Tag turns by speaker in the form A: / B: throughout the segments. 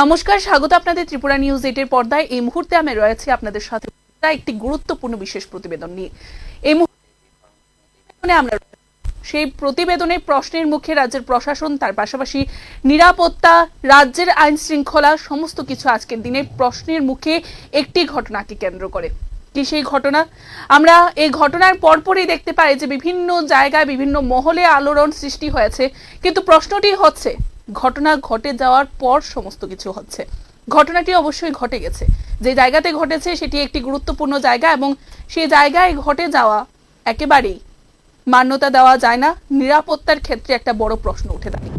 A: নমস্কার, স্বাগত আপনাদের ত্রিপুরা নিউজ এইটের পর্দায়। এই মুহূর্তে আমি রয়েছি আপনাদের সাথে একটি গুরুত্বপূর্ণ বিশেষ প্রতিবেদন নিয়ে। এই মুহূর্তে আমরা সেই প্রতিবেদনে প্রশ্নের মুখে রাজ্যের প্রশাসন, তার পাশাপাশি নিরাপত্তা, রাজ্যের আইন শৃঙ্খলা, সমস্ত কিছু আজকের দিনে প্রশ্নের মুখে একটি ঘটনাকে কেন্দ্র করে। কি সেই ঘটনা? আমরা এই ঘটনার পরপরই দেখতে পাই যে বিভিন্ন জায়গায় বিভিন্ন মহলে আলোড়ন সৃষ্টি হয়েছে। কিন্তু প্রশ্নটি হচ্ছে ঘটনা ঘটে যাওয়ার পর সমস্ত কিছু হচ্ছে। ঘটনাটি অবশ্যই ঘটে গেছে। যে জায়গাতে ঘটেছে সেটি একটি গুরুত্বপূর্ণ জায়গা এবং সেই জায়গায় ঘটে যাওয়া একেবারেই মান্যতা দেওয়া যায় না। নিরাপত্তার ক্ষেত্রে একটা বড় প্রশ্ন উঠে দাঁড়িয়ে।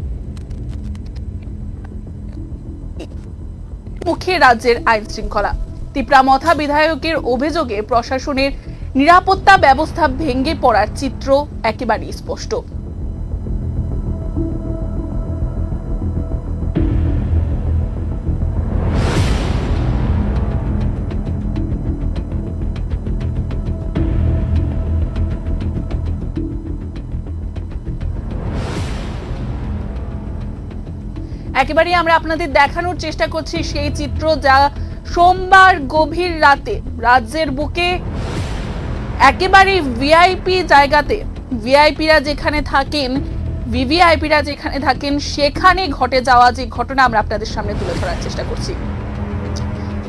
A: মুখে রাজ্যের আইন শৃঙ্খলা। তিপ্রামথা বিধায়কের অভিযোগে প্রশাসনের নিরাপত্তা ব্যবস্থা ভেঙে পড়ার চিত্র একেবারেই স্পষ্ট। একেবারেই আমরা আপনাদের দেখানোর চেষ্টা করছি সেই চিত্র যা সোমবার গভীর রাতে রাজ্যের বুকে একেবারে ভিআইপি জায়গাতে ভিআইপিরা যেখানে থাকেন ভিভিআইপিরা যেখানে থাকেন, সেখানে ঘটে যাওয়া যে ঘটনা আমরা আপনাদের সামনে তুলে ধরার চেষ্টা করছি।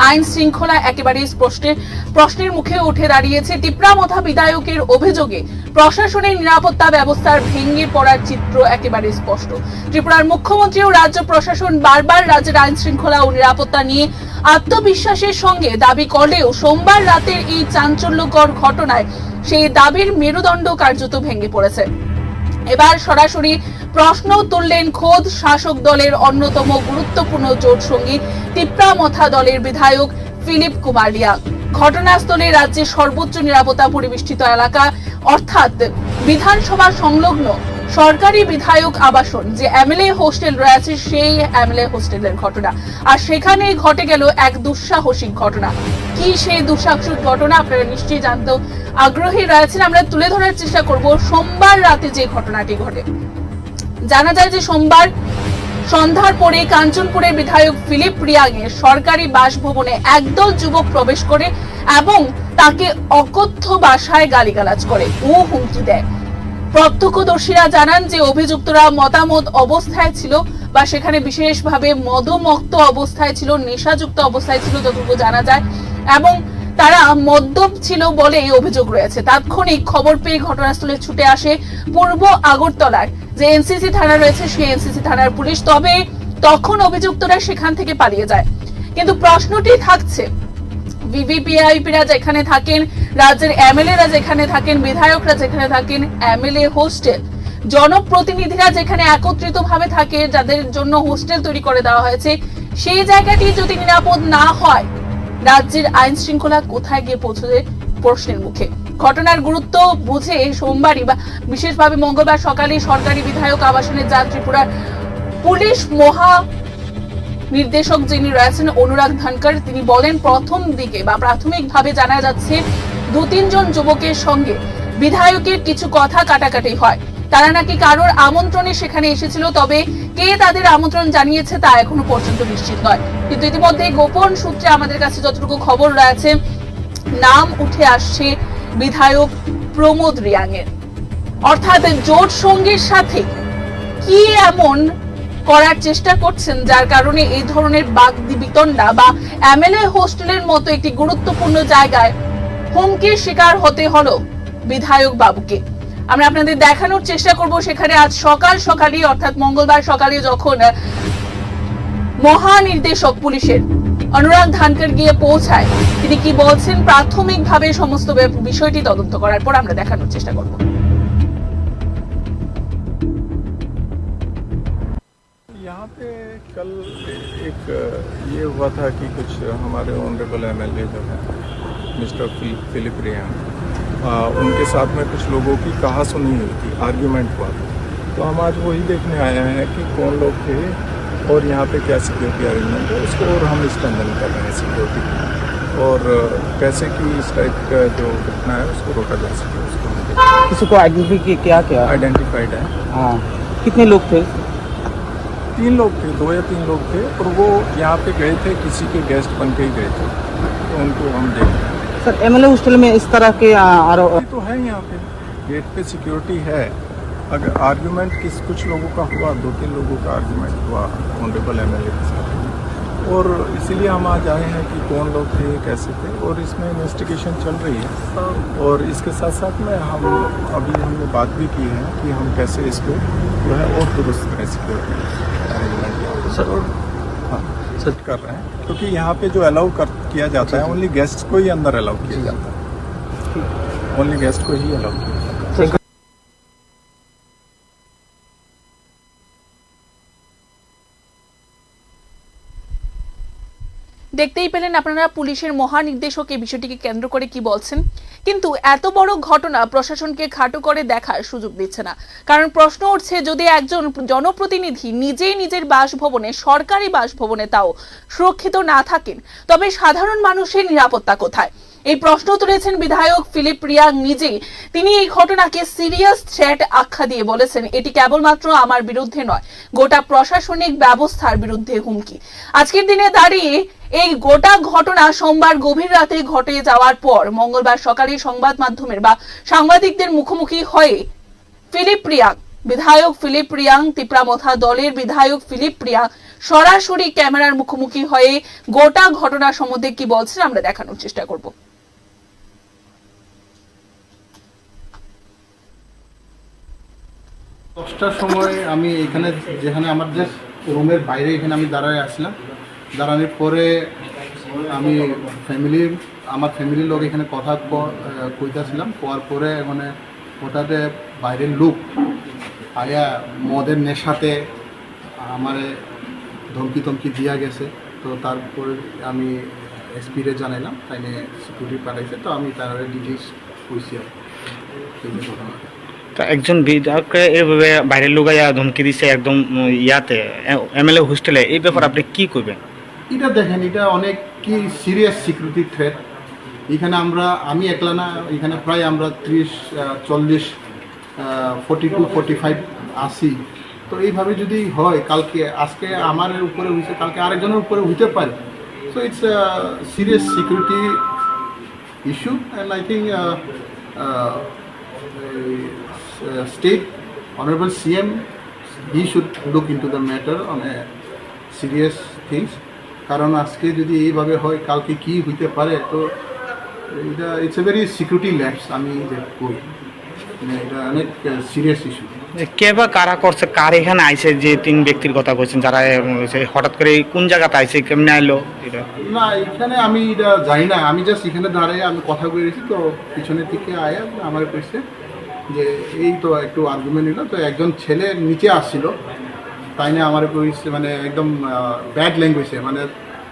A: আইন শৃঙ্খলা একেবারেই স্পষ্টে প্রশ্নের মুখে উঠে দাঁড়িয়েছে। তিপ্রামথা বিধায়কের অভিযোগে প্রশাসনের নিরাপত্তা ব্যবস্থার ভেঙে পড়ার চিত্র একেবারে স্পষ্ট। ত্রিপুরার মুখ্যমন্ত্রী ও রাজ্য প্রশাসন বারবার রাজ্যের আইন শৃঙ্খলা ও নিরাপত্তা নিয়ে আত্মবিশ্বাসের সঙ্গে দাবি করলেও সোমবার রাতের এই চাঞ্চল্যকর ঘটনায় সেই দাবির মেরুদণ্ড কার্যত ভেঙে পড়েছে। এবার সরাসরি প্রশ্ন তুললেন খোদ শাসক দলের অন্যতম গুরুত্বপূর্ণ জোট সঙ্গী তিপ্রামথা দলের বিধায়ক ফিলিপ কুমারিয়া ঘটনাস্থলে রাজ্যের সর্বোচ্চ নিরাপত্তা পরিবেষ্টিত এলাকা, অর্থাৎ বিধানসভা সংলগ্ন সরকারি বিধায়ক আবাসন যে এমএলএ হোস্টেল রয়েছে, সেই এমএলএ হোস্টেলের ঘটনা। আর সেখানে ঘটে গেল এক দুঃসাহসিক ঘটনা। কি সেই দুঃসাহসিক ঘটনা আপনারা নিশ্চয়ই জানতে আগ্রহী রয়েছেন। আমরা তুলে ধরার চেষ্টা করব সোমবার রাতে যে ঘটনাটি ঘটে। জানা যায় যে সোমবার সন্ধ্যার পরে কাঞ্চনপুরের বিধায়ক ফিলিপ রিয়াংয়ে সরকারি বাসভবনে একদল যুবক প্রবেশ করে এবং তাকে অকথ্য বাসায় গালিগালাজ করে। ও হুমকি দেয়। প্রত্যক্ষদর্শীরা জানান যে অভিযুক্তরা মতামত অবস্থায় ছিল বা সেখানে বিশেষভাবে মদমক্ত অবস্থায় ছিল, নেশাযুক্ত অবস্থায় ছিল যতটুকু জানা যায়, এবং তারা মদ্যপ ছিল বলে অভিযোগ রয়েছে। তাৎক্ষণিক খবর পেয়ে ঘটনাস্থলে ছুটে আসে পূর্ব আগরতলার যে এনসিসি থানা রয়েছে, সেই এনসিসি থানার পুলিশ। তবে তখন অভিযুক্তরা সেখান থেকে পালিয়ে যায়। কিন্তু প্রশ্নটি থাকছে, ভিভিপিআইপিরা যেখানে থাকেন রাজ্যের এমএলএরা যেখানে থাকেন, বিধায়করা যেখানে থাকেন, এমএলএ হোস্টেল। জনপ্রতিনিধিরা যেখানে একত্রিত ভাবে থাকে, যাদের জন্য হোস্টেল তৈরি করে দেওয়া হয়েছে, সেই জায়গাটি যদি নিরাপদ না হয়, রাজ্যের আইন শৃঙ্খলা কোথায় গিয়ে পৌঁছবে প্রশ্নের মুখে। ঘটনার গুরুত্ব বুঝে সোমবারই বা বিশেষভাবে মঙ্গলবার সকালে সরকারি বিধায়ক আবাসনের যান ত্রিপুরার পুলিশ মহা নির্দেশক যিনি রয়েছেন, অনুরাগ ধনকর তিনি বলেন প্রথম দিকে বা প্রাথমিকভাবে জানা যাচ্ছে দু তিনজন যুবকের সঙ্গে বিধায়কের কিছু কথা কাটাকাটি হয়। তারা নাকি কারোর আমন্ত্রণে সেখানে এসেছিল, তবে কে তাদের আমন্ত্রণ জানিয়েছে তা এখনও পর্যন্ত নিশ্চিত নয়। কিন্তু ইতিমধ্যে গোপন সূত্রে আমাদের কাছে যতটুকু খবর রয়েছে, নাম উঠে আসছে বিধায়ক প্রমোদ রিয়াংয়ের। অর্থাৎ জোট সঙ্গীর সাথে কি এমন করার চেষ্টা করছেন, যার কারণে এই ধরনের বাক বিতণ্ডা বা এমএলএ হোস্টেলের মতো একটি গুরুত্বপূর্ণ জায়গায় হুমকির শিকার হতে হলো বিধায়ক বাবুকে। আমরা আপনাদের দেখানোর চেষ্টা করব সেখানে আজ সকাল সকালই, অর্থাৎ মঙ্গলবার সকালে যখন মহানির্দেশক পুলিশের অনুরাগ ধানকর গিয়ে পৌঁছায়, তিনি কি বলছেন? প্রাথমিকভাবে সমস্ত বিষয়টি তদন্ত করার পর আমরা দেখানোর চেষ্টা করব।
B: पे कल एक ये हुआ था कि कुछ हमारे ऑनरेबल एमएलए जो हैं मिस्टर फिल- फिलिप रियान उनके साथ में कुछ लोगों की कहा सुनी हुई थी आर्ग्यूमेंट हुआ था। तो हम आज वही देखने आए हैं कि कौन लोग थे और यहाँ पे क्या सिक्योरिटी अरेंजमेंट है उसको और हम स्ट्रेंथन कर रहे हैं सिक्योरिटी और कैसे कि इस टाइप का जो घटना है उसको रोका जा सके उसको
C: किसी को आइडेंटिफाई किया क्या
B: आइडेंटिफाइड है।
C: हाँ। कितने लोग थे?
B: तीन लोग थे दो या तीन लोग थे और वो यहाँ पे गए थे किसी के गेस्ट बन के ही गए थे। तो उनको हम देख
C: सर एमएलए हॉस्टल में इस तरह के
B: आरोप तो है यहाँ पे। गेट पे सिक्योरिटी है। अगर आर्गुमेंट किस कुछ लोगों का हुआ दो तीन लोगों का आर्गुमेंट हुआ ऑनरेबल एम के साथ। और इसीलिए हम आज आए हैं कि कौन लोग थे कैसे थे और इसमें इन्वेस्टिगेशन चल रही है। और इसके साथ साथ में हम अभी हमने बात भी की है कि हम कैसे इसको जो है और दुरुस्त करें सिक्योरिटी
C: सर
B: और हाँ सच कर रहे हैं। क्योंकि यहाँ पे जो अलाउ कर किया जाता है ओनली गेस्ट को ही अंदर अलाउ किया जाता है। ओनली गेस्ट को ही अलाउ किया
A: দেখতেই পেলেন আপনারা পুলিশের মহানির্দেশক এই বিষয়টিকে কেন্দ্র করে কি বলছেন। কিন্তু এত বড় ঘটনা প্রশাসনকে খাটো করে দেখার সুযোগ দিচ্ছে না। কারণ প্রশ্ন উঠছে, যদি একজন জনপ্রতিনিধি নিজেই নিজের বাসভবনে, সরকারি বাসভবনে তাও সুরক্ষিত না থাকেন, তবে সাধারণ মানুষের নিরাপত্তা কোথায়? এই প্রশ্ন তুলেছেন বিধায়ক ফিলিপ রিয়াং নিজেই। তিনি এই ঘটনাকে সিরিয়াস থ্রেট আখ্যা দিয়ে বলেছেন, এটি কেবলমাত্র আমার বিরুদ্ধে নয়, গোটা প্রশাসনিক ব্যবস্থার বিরুদ্ধে হুমকি। আজকের দিনে দাঁড়িয়ে এই গোটা ঘটনা সোমবার গভীর রাতে ঘটে যাওয়ার পর মঙ্গলবার সকালে সংবাদ মাধ্যমের বা সাংবাদিকদের মুখোমুখি হয়ে ফিলিপ রিয়াং, বিধায়ক ফিলিপ রিয়াং, তিপ্রামথা দলের বিধায়ক ফিলিপ রিয়াং সরাসরি ক্যামেরার মুখোমুখি হয়ে গোটা ঘটনা সম্বন্ধে কি বলছেন আমরা দেখানোর চেষ্টা করব।
D: দশটার সময় আমি এখানে যেখানে আমার যে রুমের বাইরে এখানে আমি দাঁড়ায় আসলাম দাঁড়ানোর পরে আমি ফ্যামিলির আমার ফ্যামিলির লোক এখানে কথা কইতেছিলাম কোয়ার পরে মানে ওটাতে বাইরের লোক আয়া মদের নেশাতে আমার ধমকি টমকি দিয়া গেছে তো তারপরে আমি এসপিরে জানাইলাম তাই সিকিউরিটি পাঠাইছে তো আমি তার ডিটেলস কইছি আর। এই ঘটনাটা।
E: তা একজন বিধায়ককে এইভাবে বাইরের লোক ধমকি দিছে একদম ইয়াতে এমএলএ হোস্টেলে, এই ব্যাপার আপনি কি করবেন
D: এটা দেখেন, এটা অনেক কি সিরিয়াস সিকিউরিটি থ্রেট এখানে আমরা, আমি একলা না, এখানে প্রায় আমরা ত্রিশ চল্লিশ ফোর্টি টু ফোর্টি ফাইভ আসি তো এইভাবে যদি হয়, কালকে, আজকে আমার উপরে হয়েছে কালকে আরেকজনের উপরে হইতে পারে। So it's serious security issue and I think uh, uh, uh, state honorable CM he should look into the matter on a serious things. কারণ আজকে যদি এইভাবে হয় কালকে কি হইতে পারে তো এটা it's a very security lapse আমি যে করি মানে এটা অনেক সিরিয়াস ইস্যু
E: কে বা কারা করছে কার এখানে আইছে যে তিন ব্যক্তির কথা কইছেন যারা হঠাৎ করে কোন জায়গাতে আইছে কেমনে আইলো এটা?
D: না এখানে আমি এটা জানি না আমি জাস্ট এখানে দাঁড়িয়ে আমি কথা বলেছি তো পিছনের দিকে আয়া আমার কাছে যে এই তো একটু আর্গুমেন্ট নিল তো একজন ছেলে নিচে আসছিল তাই না আমার মানে একদম ব্যাড ল্যাঙ্গুয়েজে মানে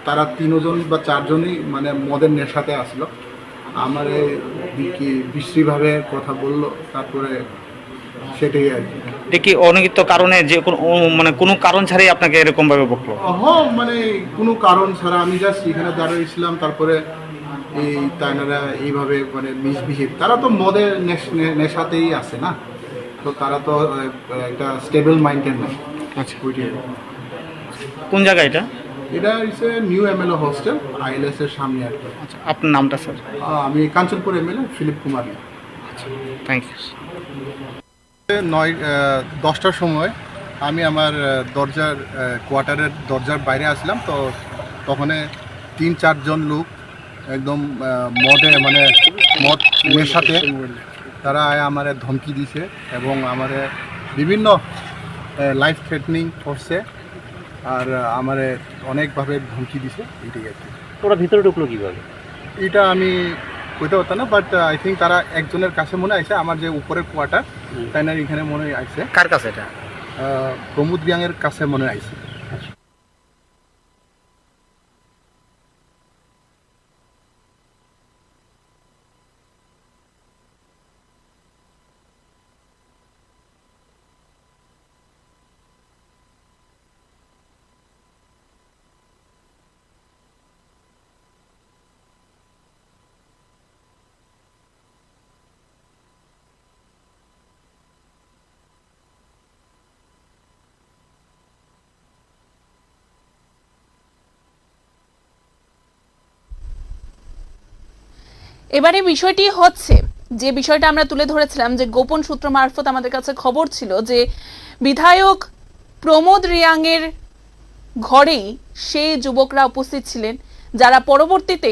D: তারা তিনজন বা চারজনই মানে মদের নেশাতে আসলো। আমার কি বিশ্রীভাবে কথা বলল তারপরে সেটাই আর কি।
E: এটা কি কারণে যে কোনো মানে কোনো কারণ ছাড়াই আপনাকে এরকমভাবে বকলো?
D: হ মানে কোনো কারণ ছাড়া আমি জাস্ট এখানে দাঁড়িয়েছিলাম তারপরে এই তাইনারা এইভাবে মানে মিসবিহেভ তারা তো মদের নেশ- নে- নেশাতেই আছে না? তো তারা তো একটা স্টেবল মাইন্ডের না
E: আচ্ছা। কোন জায়গা এটা?
D: এটা হচ্ছে নিউ এমএলএ হোস্টেল আইএলএস এর সামনে আর কি।
E: আচ্ছা আপনার নামটা স্যার?
D: আমি Kanchanpur MLA Philip Kumar.
E: Thank you
D: নয় দশটার সময় আমি আমার দরজার কোয়ার্টারের দরজার বাইরে আসলাম তো তখন তিন চারজন লোক একদম মদে মানে মদ নেশাতে তারা আমারে ধমকি দিছে এবং আমারে বিভিন্ন লাইফ থ্রেটনিং করছে আর আমারে অনেকভাবে ধমকি দিছে এটাই আর কি।
E: ওরা ভিতরে ঢুকলো কীভাবে?
D: এটা আমি কইতে পারতাম না বাট আই থিঙ্ক তারা একজনের কাছে মনে আইছে আমার যে উপরের কোয়ার্টার তাই না এখানে মনে হয় আইছে।
E: কার কাছে এটা?
D: প্রমোদ গ্যাংয়ের কাছে মনে আইছে।
A: এবারে বিষয়টি হচ্ছে, যে বিষয়টা আমরা তুলে ধরেছিলাম যে গোপন সূত্র মারফত আমাদের কাছে খবর ছিল যে বিধায়ক প্রমোদ রিয়াংয়ের ঘরেই সেই যুবকরা উপস্থিত ছিলেন, যারা পরবর্তীতে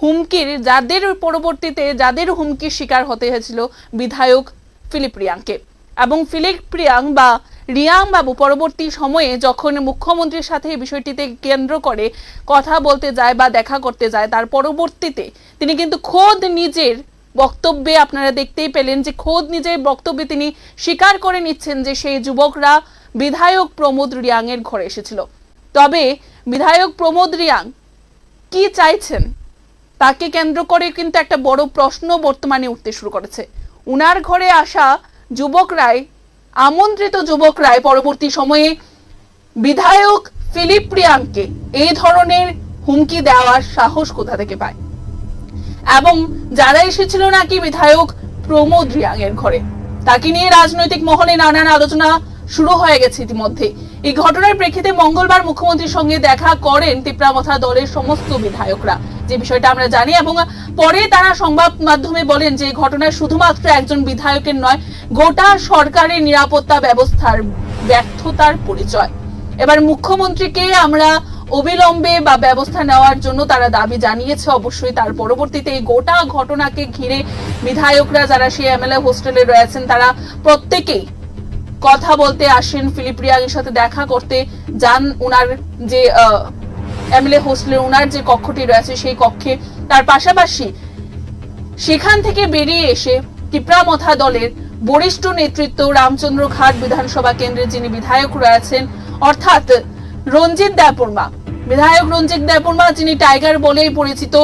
A: হুমকির, যাদের পরবর্তীতে, যাদের হুমকির শিকার হতে হয়েছিল বিধায়ক ফিলিপ রিয়াংকে। এবং ফিলিপ রিয়াং বা রিয়াং বাবু পরবর্তী সময়ে যখন মুখ্যমন্ত্রীর সাথে এই বিষয়টিতে কেন্দ্র করে কথা বলতে যায় বা দেখা করতে যায়, তার পরবর্তীতে তিনি কিন্তু খোদ নিজের বক্তব্যে আপনারা দেখতেই পেলেন যে খোদ নিজের বক্তব্যে তিনি স্বীকার করে নিচ্ছেন যে সেই যুবকরা বিধায়ক প্রমোদ রিয়াংয়ের ঘরে এসেছিল। তবে বিধায়ক প্রমোদ রিয়াং কি চাইছেন? তাকে কেন্দ্র করে কিন্তু একটা বড় প্রশ্ন বর্তমানে উঠতে শুরু করেছে। উনার ঘরে আসা যুবকরাই আমন্ত্রিত যুবকরাই পরবর্তী সময়ে বিধায়ক ফিলিপ রিয়াংকে এই ধরনের হুমকি দেওয়ার সাহস কোথা থেকে পায়? এবং যারা এসেছিল নাকি বিধায়ক প্রমোদ রিয়াং এর ঘরে? তাকে নিয়ে রাজনৈতিক মহলে নানান আলোচনা শুরু হয়ে গেছে ইতিমধ্যে। এই ঘটনার প্রেক্ষিতে মঙ্গলবার মুখ্যমন্ত্রীর সঙ্গে দেখা করেন তিপ্রামথা দলের সমস্ত বিধায়করা। যে বিষয়টা আমরা জানি এবং পরে তারা সংবাদ মাধ্যমে বলেন যে ঘটনা শুধুমাত্র একজন বিধায়কের নয়, গোটা সরকারের নিরাপত্তা ব্যবস্থার ব্যর্থতার পরিচয়। এবার মুখ্যমন্ত্রীকে আমরা অবিলম্বে বা ব্যবস্থা নেওয়ার জন্য তারা দাবি জানিয়েছে, অবশ্যই তার পরবর্তীতে এই গোটা ঘটনাকে ঘিরে বিধায়করা যারা সেই এমএলএ হোস্টেলে রয়েছেন, তারা প্রত্যেকেই কথা বলতে আসেন। ফিলিপ রিয়াংয়ের সাথে দেখা করতে যান, উনার যে এমএলএ হোস্টেলের উনার যে কক্ষটি রয়েছে সেই কক্ষে। তার পাশাপাশি সেখান থেকে বেরিয়ে এসে টিপ্রামথা দলের বরিষ্ঠ নেতৃত্ব রামচন্দ্র ঘাট বিধানসভা কেন্দ্রের যিনি বিধায়ক রয়েছেন, অর্থাৎ রঞ্জিত দেববর্মা। বিধায়ক রঞ্জিত দেববর্মা, যিনি টাইগার বলেই পরিচিত,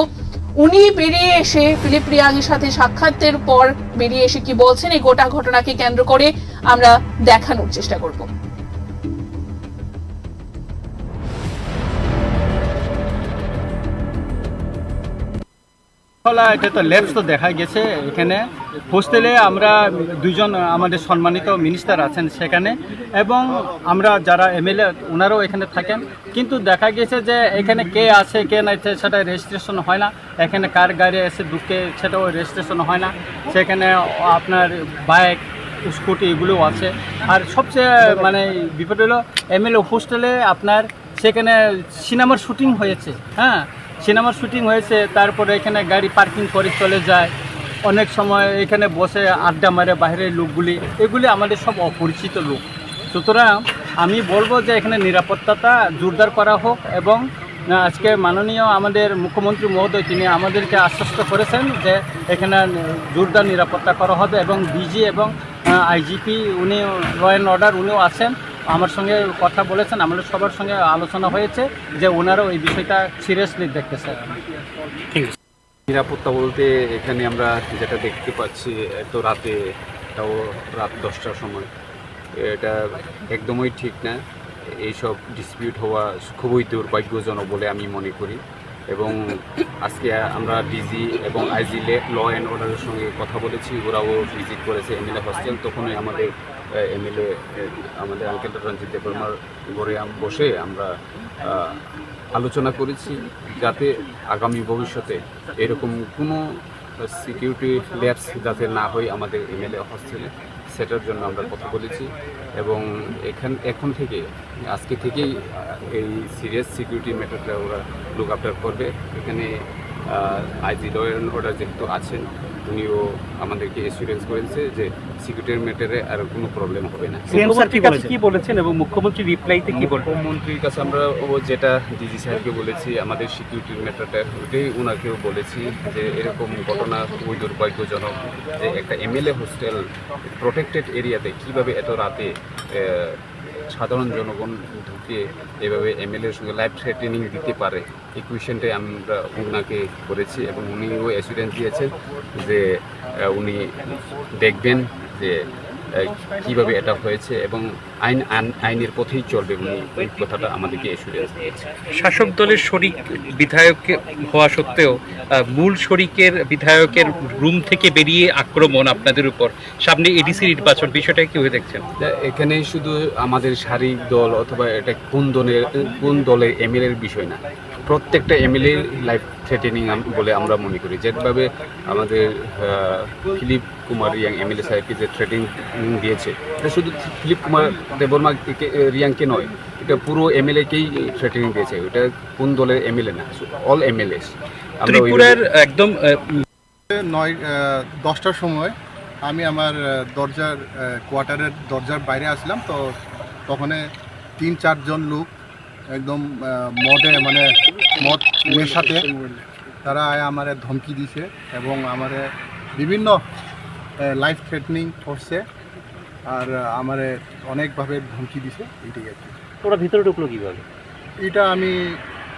A: উনি বেরিয়ে এসে ফিলিপ রিয়াংয়ের সাথে সাক্ষাতের পর বেরিয়ে এসে কি বলছেন, এই গোটা ঘটনাকে কেন্দ্র করে আমরা দেখানোর চেষ্টা করব।
F: ফলা এটা তো ল্যাবস তো দেখা গেছে এখানে। হোস্টেলে আমরা দুজন আমাদের সম্মানিত মিনিস্টার আছেন সেখানে এবং আমরা যারা এমএলএ, ওনারাও এখানে থাকেন। কিন্তু দেখা গেছে যে এখানে কে আছে, কে নাই সেটা রেজিস্ট্রেশন হয় না। এখানে কার গাড়ি এসে ঢুকে সেটাও রেজিস্ট্রেশন হয় না। সেখানে আপনার বাইক, স্কুটি এগুলোও আছে। আর সবচেয়ে মানে বিপদ হলো, এমএলএ হোস্টেলে আপনার সেখানে সিনেমার শুটিং হয়েছে হ্যাঁ? সিনেমার শুটিং হয়েছে, তারপরে এখানে গাড়ি পার্কিং করে চলে যায়। অনেক সময় এখানে বসে আড্ডা মারে বাইরের লোকগুলি, এগুলি আমাদের সব অপরিচিত লোক। সুতরাং আমি বলব যে এখানে নিরাপত্তাটা জোরদার করা হোক এবং আজকে মাননীয় আমাদের মুখ্যমন্ত্রী মহোদয়, তিনি আমাদেরকে আশ্বস্ত করেছেন যে এখানে জোরদার নিরাপত্তা করা হবে এবং ডিজি এবং আইজিপি উনি ল অ্যান্ড অর্ডার উনিও আছেন। আমার সঙ্গে কথা বলেছেন আমাদের সবার সঙ্গে আলোচনা হয়েছে যে ওনারাও ওই বিষয়টা সিরিয়াসলি দেখতেছে।
G: নিরাপত্তা বলতে এখানে আমরা যেটা দেখতে পাচ্ছি, এত রাতে, তাও রাত দশটার সময়। এটা একদমই ঠিক না। এইসব ডিসপিউট হওয়া খুবই দুর্ভাগ্যজনক বলে আমি মনে করি। এবং আজকে আমরা ডিজি এবং আইজি ল অ্যান্ড অর্ডারের সঙ্গে কথা বলেছি। ওরাও ভিজিট করেছে এমএলএ হস্টেল তখনই আমাদের এমএলএ আমাদের আঙ্কেল রঞ্জিত দেববর্মার ঘরে বসে আমরা আলোচনা করেছি যাতে আগামী ভবিষ্যতে এরকম কোনো সিকিউরিটি ল্যাবস যাতে না হয় আমাদের এমএলএ হস্টেলে সেটার জন্য আমরা কথা বলেছি এবং এখান, এখন থেকে, আজকে থেকেই এই সিরিয়াস সিকিউরিটি ম্যাটারটা ওরা লুক আফটার করবে। এখানে আইজি ল অ্যান্ড অর্ডার যেহেতু আছেন উনিও আমাদেরকে এসুরেন্স করেছে যে সিকিউরিটির ম্যাটারে আর কোনো প্রবলেম হবে না।
F: কি বলেছেন? এবং মুখ্যমন্ত্রী রিপ্লাইতে কি বলবেন
G: মুখ্যমন্ত্রীর কাছে আমরা ও যেটা ডিজি সাহেবকে বলেছি আমাদের সিকিউরিটির ম্যাটারটা ওইটাই ওনাকেও বলেছি যে এরকম ঘটনা খুবই দুর্ভাগ্যজনক যে একটা এমএলএ হোস্টেল প্রোটেক্টেড এরিয়াতে কীভাবে এত রাতে সাধারণ জনগণ ঢুকে এভাবে এমএলএর সঙ্গে লাইফ থ্রেটেনিং দিতে পারে, এই আমরা ওনাকে করেছি এবং উনিও অ্যাসুরেন্স দিয়েছেন যে উনি দেখবেন যে কীভাবে এটা হয়েছে এবং আইন আইন- আইনের পথেই চলবে উনি ওই কথাটা আমাদেরকে এসুরেন্স দিয়েছে।
H: শাসক দলের শরিক বিধায়ক হওয়া সত্ত্বেও মূল শরিকের বিধায়কের রুম থেকে বেরিয়ে আক্রমণ আপনাদের উপর। সামনে এডিসি নির্বাচন বিষয়টা কীভাবে দেখছেন?
G: এখানে শুধু আমাদের শারীরিক দল অথবা এটা কোন দলের কোন দলের এমএলএর বিষয় না। প্রত্যেকটা এমএলএ লাইফ থ্রেটেনিং বলে আমরা মনে করি। যেভাবে আমাদের ফিলিপ কুমার রিয়াং এমএলএ সাহেবকে যে থ্রেটিং দিয়েছে এটা শুধু ফিলিপ কুমার দেববর্মা রিয়াংকে নয় এটা পুরো এমএলএকেই থ্রেটিং দিয়েছে। এটা কোন দলের এমএলএ না অল এমএলএস
H: ত্রিপুরার একদম
D: নয় দশটার সময় আমি আমার দরজার কোয়ার্টারের দরজার বাইরে আসলাম তো তখন তিন চারজন লোক একদম মদে মানে মদ নেশাতে তারা আমার ধমকি দিছে এবং আমার বিভিন্ন লাইফ থ্রেটনিং করছে আর আমার অনেকভাবে ধমকি দিছে এইটাই আর কি।
I: ওরা ভিতরে ঢুকলো কীভাবে?
D: এটা আমি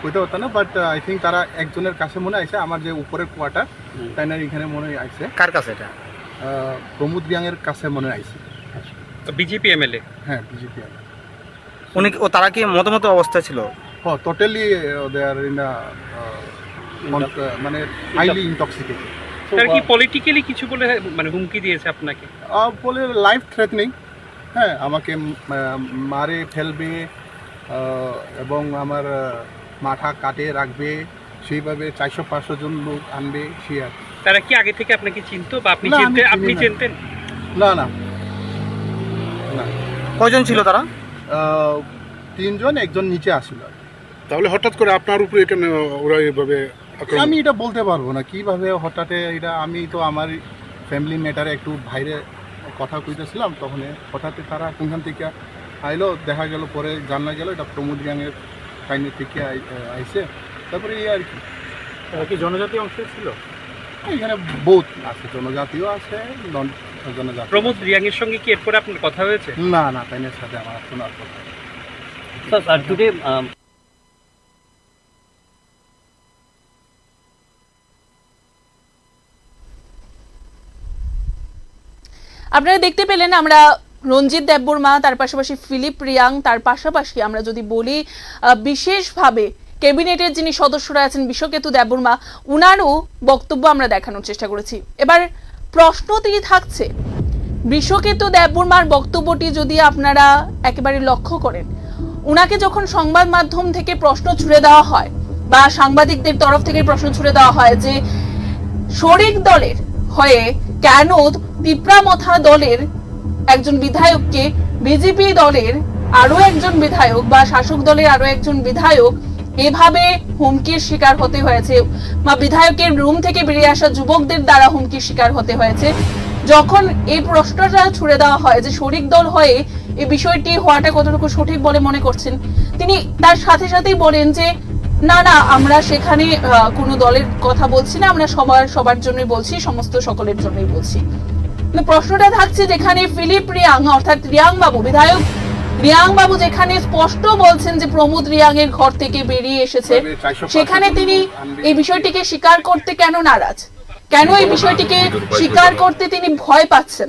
D: কইতে পারতাম না বাট আই থিঙ্ক তারা একজনের কাছে মনে আছে আমার যে উপরের কোয়ার্টার তাইনার এখানে মনে আইছে।
E: কার কাছে এটা?
D: প্রমোদ রিয়াংয়ের কাছে মনে আইছে।
H: BJP MLA?
D: হ্যাঁ বিজেপি এমএলএ।
E: উনি ও তারা কি মতামত অবস্থায় ছিল?
D: টোটালি দে আর ইন মানে হাইলি ইনটক্সিকেটেড
H: তারা কি পলিটিক্যালি কিছু বলে মানে হুমকি দিয়েছে আপনাকে?
D: বলে লাইফ থ্রেটনিং হ্যাঁ আমাকে আহ, মারে ফেলবে আহ, এবং আমার আহ, মাথা কাটে রাখবে সেইভাবে চারশো পাঁচশো জন লোক আনবে সে আর কি।
H: তারা কি আগে থেকে আপনাকে চিনতো বা আপনি
D: না, আমি
H: চিনতেন
D: চিনি
H: আপনি
D: না।
H: চিনতেন?
D: না না। না।
E: কয়জন ছিল তারা?
D: আহ, তিনজন একজন নিচে আসছিল
J: তাহলে হঠাৎ করে আপনার উপরে এখানে ওরা এভাবে
D: আমি এটা বলতে পারব না। কীভাবে হঠাৎ এটা আমি তো আমার ফ্যামিলি ম্যাটারে একটু বাইরে কথা কইতেছিলাম তখন হঠাৎ তারা কোনখান থেকে আইলো দেখা গেল পরে জানা গেল এটা প্রমোদ গ্যাংয়ের কাহিনী থেকে আইসে তারপরে এই আর কি।
I: ওরা কি জনজাতি অংশ ছিল?
D: এখানে বহুত আছে জনজাতিও আছে নন জনজাতি।
H: প্রমোদ রিয়াংয়ের সঙ্গে কি এরপরে আপনার কথা হয়েছে?
D: না না তাইনের সাথে আমার শোনার কথা।
I: আর টুডে
A: আপনারা দেখতে পেলেন আমরা রঞ্জিত দেববর্মা তার পাশাপাশি ফিলিপ রিয়াং, তার পাশাপাশি আমরা যদি বলি বিশেষভাবে ক্যাবিনেটের যিনি সদস্যরা আছেন বিশ্বকেতু দেববর্মা উনারও বক্তব্য আমরা দেখানোর চেষ্টা করেছি। এবার প্রশ্নটি থাকছে, বিশ্বকেতু দেববর্মার বক্তব্যটি যদি আপনারা একেবারে লক্ষ্য করেন, উনাকে যখন সংবাদ মাধ্যম থেকে প্রশ্ন ছুড়ে দেওয়া হয় বা সাংবাদিকদের তরফ থেকে প্রশ্ন ছুড়ে দেওয়া হয় যে, শরিক দলের হয়ে কেন তিপ্রামথা দলের একজন বিধায়ককে বিজেপি দলের আরও একজন বিধায়ক বা শাসক দলের আরও একজন বিধায়ক এভাবে হুমকির শিকার হতে হয়েছে বা বিধায়কের রুম থেকে বেরিয়ে আসা যুবকদের দ্বারা হুমকির শিকার হতে হয়েছে। যখন এই প্রশ্নটা ছুড়ে দেওয়া হয় যে শরিক দল হয়ে এই বিষয়টি হওয়াটা কতটুকু সঠিক বলে মনে করছেন, তিনি তার সাথে সাথেই বলেন যে না না আমরা সেখানে কোনো দলের কথা বলছি না আমরা সবার সবার জন্যই বলছি সমস্ত সকলের জন্যই বলছি। প্রশ্নটা থাকছে যেখানে ফিলিপ রিয়াং অর্থাৎ রিয়াং বাবু বিধায়ক রিয়াং বাবু যেখানে স্পষ্ট বলছেন যে প্রমোদ রিয়াং এর ঘর থেকে বেরিয়ে এসেছে সেখানে তিনি এই বিষয়টিকে স্বীকার করতে কেন নারাজ? কেন এই বিষয়টিকে স্বীকার করতে তিনি ভয় পাচ্ছেন?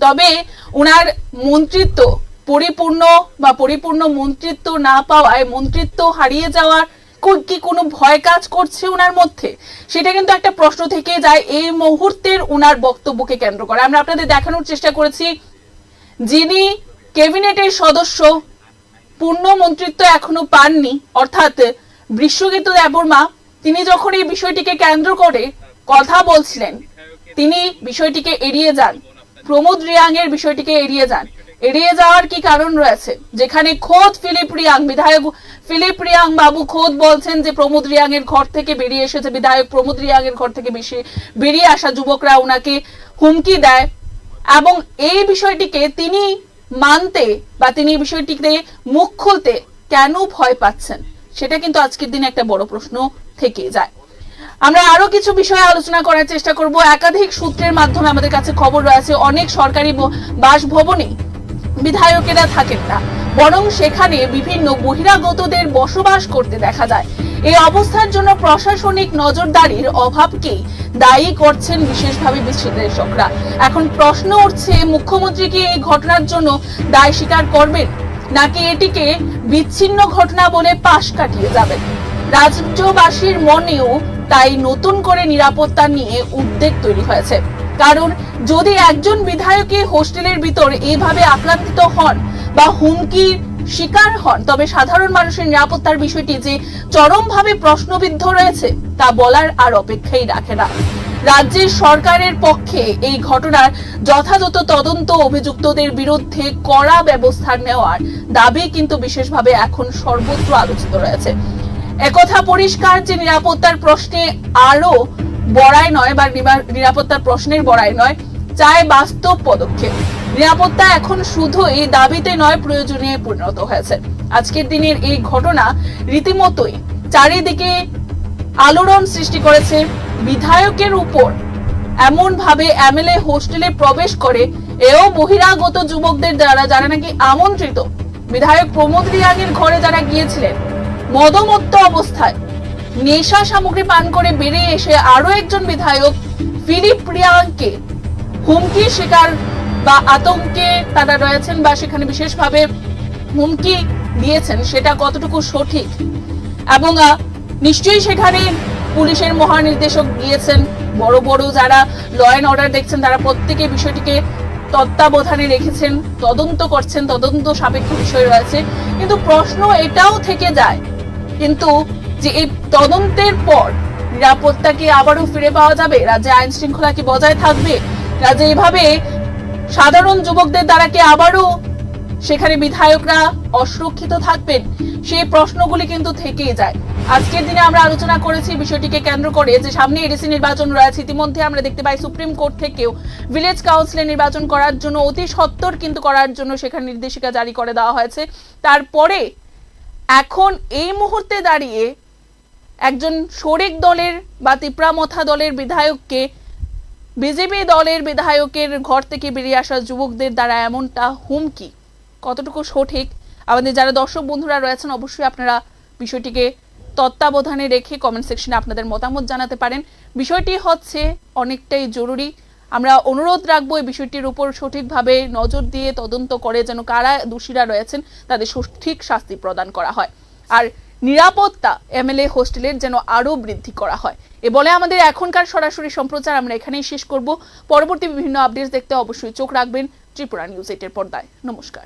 A: তবে উনার মন্ত্রিত্ব পরিপূর্ণ বা পরিপূর্ণ মন্ত্রিত্ব না পাওয়ায় মন্ত্রিত্ব হারিয়ে যাওয়ার কো- কোনো ভয় কাজ করছে ওনার মধ্যে? সেটা কিন্তু একটা প্রশ্ন থেকে যায়। এই মুহূর্তের ওনার বক্তব্যকে কেন্দ্র করে। আমরা আপনাদের দেখানোর চেষ্টা করেছি, যিনি ক্যাবিনেটের সদস্য, পূর্ণ মন্ত্রিত্ব এখনও পাননি, অর্থাৎ বিশ্বজিৎ দেববর্মা, তিনি যখন এই বিষয়টিকে কেন্দ্র করে কথা বলছিলেন, তিনি বিষয়টিকে এড়িয়ে যান। প্রমোদ রিয়াং এর বিষয়টিকে এড়িয়ে যান। এড়িয়ে যাওয়ার কি কারণ রয়েছে? যেখানে খোদ ফিলিপ রিয়াং, বিধায়ক ফিলিপ রিয়াং বাবু খোদ বলছেন যে প্রমোদ রিয়াং এর ঘর থেকে বেরিয়ে এসেছে। বিধায়ক প্রমোদ রিয়াং এর ঘর থেকে বেশি বেরিয়ে আসা যুবকরা ওনাকে হুমকি দেয় এবং এই বিষয়টিকে তিনি মানতে বা তিনি এই বিষয়টিতে মুখ খুলতে কেন ভয় পাচ্ছেন? সেটা কিন্তু আজকের দিনে একটা বড় প্রশ্ন থেকে যায়। আমরা আরও কিছু বিষয়ে আলোচনা করার চেষ্টা করব। একাধিক সূত্রের মাধ্যমে আমাদের কাছে খবর রয়েছে, অনেক সরকারি বাসভবনে বিধায়কেরা থাকেন না। বরং সেখানে বিভিন্ন বহিরাগতদের বসবাস করতে দেখা যায়। এই অবস্থার জন্য প্রশাসনিক নজরদারির অভাবকেই দায়ী করছেন বিশেষভাবে বিশ্লেষকরা। এখন প্রশ্ন উঠছে, মুখ্যমন্ত্রী কি এই ঘটনার জন্য দায় স্বীকার করবেন? নাকি এটিকে বিচ্ছিন্ন ঘটনা বলে পাশ কাটিয়ে যাবেন? রাজ্যবাসীর মনেও তাই নতুন করে নিরাপত্তা নিয়ে উদ্বেগ তৈরি হয়েছে। কারণ যদি একজন বিধায়কই হোস্টেলের ভিতর এইভাবে আক্রান্তিত হন বা হুমকির শিকার হন, তবে সাধারণ মানুষের নিরাপত্তার বিষয়টি যে চরমভাবে প্রশ্নবিদ্ধ রয়েছে, তা বলার আর অপেক্ষাই রাখে না। রাজ্যের সরকারের পক্ষে এই ঘটনার যথাযথ তদন্ত অভিযুক্তদের বিরুদ্ধে কড়া ব্যবস্থা নেওয়ার দাবি কিন্তু বিশেষভাবে এখন সর্বত্র আলোচিত রয়েছে। একথা পরিষ্কার যে নিরাপত্তার প্রশ্নে আরও বড়াই নয় বা নিরাপত্তার প্রশ্নের বড়াই নয় চায় বাস্তব পদক্ষেপ। নিরাপত্তা এখন শুধু এই দাবিতে নয়, প্রয়োজনীয় পরিণত হয়েছে। আজকের দিনের এই ঘটনা রীতিমতোই চারিদিকে আলোড়ন সৃষ্টি করেছে। বিধায়কের উপর এমন ভাবে এমএলএ হোস্টেলে প্রবেশ করে, এও বহিরাগত যুবকদের দ্বারা যারা নাকি আমন্ত্রিত। বিধায়ক প্রমোদ রিয়াংয়ের ঘরে যারা গিয়েছিলেন, মদমত্ত অবস্থায় নেশা সামগ্রী পান করে বেরিয়ে এসে আরও একজন বিধায়ক ফিলিপ রিয়াংকে হুমকির শিকার বা আতঙ্কে তারা রয়েছেন বা সেখানে বিশেষভাবে হুমকি দিয়েছেন, সেটা কতটুকু সঠিক? এবং নিশ্চয়ই সেখানে পুলিশের মহানির্দেশক গিয়েছেন। বড় বড় যারা ল অ্যান্ড অর্ডার দেখছেন, তারা প্রত্যেকে বিষয়টিকে তত্ত্বাবধানে রেখেছেন, তদন্ত করছেন, তদন্ত সাপেক্ষ বিষয় রয়েছে। কিন্তু প্রশ্ন এটাও থেকে যায়, কিন্তু যে এই তদন্তের পর নিরাপত্তা কি আবারও ফিরে পাওয়া যাবে? রাজ্যে আইন শৃঙ্খলা কি বজায় থাকবে? রাজ্যে এভাবে সাধারণ যুবকদের দ্বারা কি আবারও সেখানে বিধায়করা অসুরক্ষিত থাকবেন? সেই প্রশ্নগুলি কিন্তু থেকেই যায়। আজকের দিনে আমরা আলোচনা করেছি বিষয়টিকে কেন্দ্র করে যে সামনে এডিসি নির্বাচন রয়েছে। ইতিমধ্যে আমরা দেখতে পাই সুপ্রিম কোর্ট থেকেও ভিলেজ কাউন্সিলে নির্বাচন করার জন্য, অতি সত্বর কিন্তু করার জন্য সেখানে নির্দেশিকা জারি করে দেওয়া হয়েছে। তারপরে এখন এই মুহূর্তে দাঁড়িয়ে একজন শরিক দলের বা তিপ্রামথা দলের বিধায়ককে, বিজেপি দলের বিধায়কের ঘর থেকে বেরিয়ে আসা যুবকদের দ্বারা এমনটা হুমকি। কতটুকু সঠিক? আমাদের যারা দর্শক বন্ধুরা রয়েছেন, অবশ্যই আপনারা বিষয়টিকে তত্ত্বাবধানে রেখে কমেন্ট সেকশনে আপনাদের মতামত জানাতে পারেন। বিষয়টি হচ্ছে অনেকটাই জরুরি। আমরা অনুরোধ রাখব এই বিষয়টির উপর সঠিকভাবে নজর দিয়ে তদন্ত করে যেন কারা দোষীরা রয়েছেন, তাদের সঠিক শাস্তি প্রদান করা হয়। আর নিরাপত্তা এমএলএ হোস্টেলের যেন আরও বৃদ্ধি করা হয়। এ বলে আমাদের এখনকার সরাসরি সম্প্রচার আমরা এখানেই শেষ করব। পরবর্তী বিভিন্ন আপডেটস দেখতে অবশ্যই চোখ রাখবেন ত্রিপুরা নিউজ এইটের পর্দায়। নমস্কার।